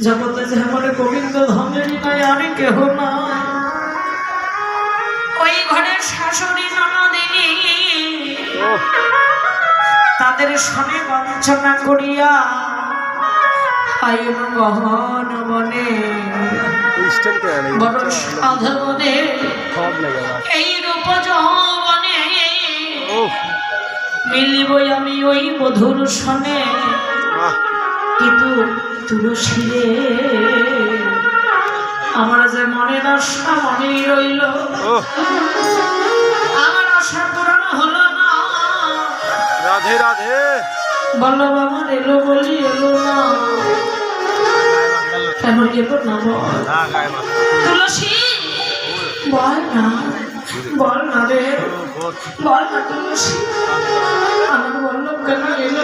জগতে যে আমার গোবিন্দ ধামেরই নাই আর কেহ ওই ঘরের শাশুড়ি ননদিনী তাদের শনে বঞ্চনা করিয়া আয়ুন গহন বনে বড় সাধবনে এই রূপ যৌবনে ও মিলিবই আমি ওই মধুর শনে। কিন্তু তুলসী রে। আমার যে মনের আশা মনেই রইল। আমার আশা পূরণ হলো না। রাধে রাধে। বল্লভ আমার এলো বলি এলো না। এমন না বল? না তুলসী বল না বল না রে। বল না তুলসী। আমার বল্লভ কেন এলো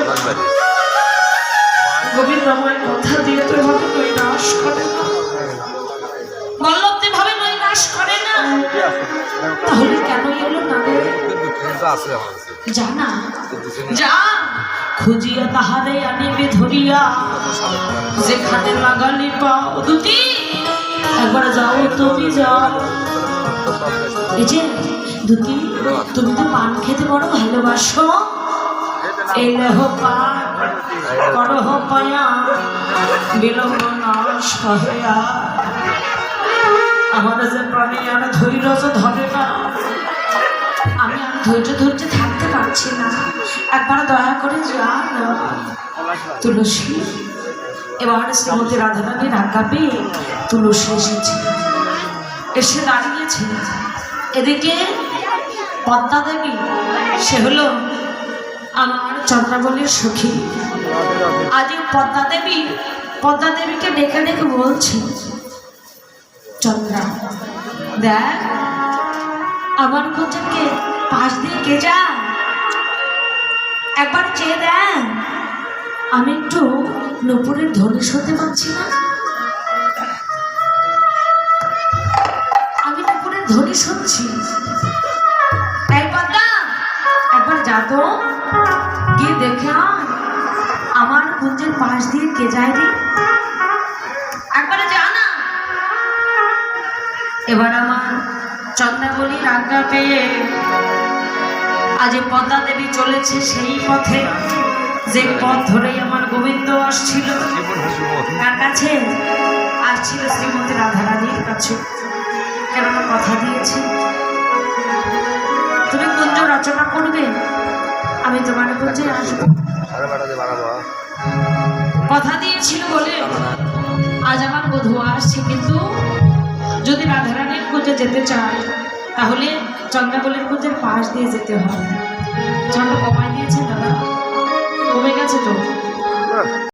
গোবিন্দ দিয়ে তো করে না। বল্লভ করে না। তাহলে কেন জানা? যা খুঁজিয়া তাহারে আনিবে ধরিয়া যেখানে লাগালি পাও দুটি একবার যাও তুমি যাও। এই যে দুটি তুমি তো পান খেতে বড় ভালোবাসো। এই লেহ পান করহ পায়া বিলম্ব না সহয়া। আমার যে প্রাণী আর ধৈর্য যে ধরে না, আমি আর ধৈর্য ধৈর্য থাকতে পারছি না। একবার দয়া করে যা তুলসী, এবার শ্রীমতী রাধারানীর আজ্ঞা পেয়ে তুলসী এসেছে। এসে দাঁড়িয়েছে। এদিকে পদ্মা দেবী সে হলো আমার চন্দ্রাবলীর সখী। আজ পদ্মা দেবী, পদ্মা দেবীকে ডেকে ডেকে বলছে, চন্দ্রা, দেখ, আমার কোথাকে পাশ দিয়ে কে যা একবার চেয়ে দেন আমি একটু নুপুরের ধনুষ হতে পারছি না। আমি নুপুরের ধনুষ শুনছি। একবার যা তো। গিয়ে দেখে আয় আমার কুঞ্জের পাশ দিয়ে কে যায় রে? একবারে যা না। এবার আমার চন্দ্রাবলীর আজ্ঞা পেয়ে আজ পদ্মা দেবী চলেছে সেই পথে। যে পথ ধরেই আমার গোবিন্দ আসছিল। তার কাছে আসছিল শ্রীমতী রাধারানীর কাছে। কেননা কথা দিয়েছে? তুমি কুঞ্জ রচনা করবে? আমি তোমার খোঁজে আসব। কথা দিয়েছিল বলে আজ আমার বধু আসছে কিন্তু যদি রাধারানীর খুঁজে যেতে চায় তাহলে চন্দ্রাবলীর খুঁজে পাশ দিয়ে যেতে হবে। চন্দ্র কমায় দিয়েছে দাদা। কমে গেছে তো?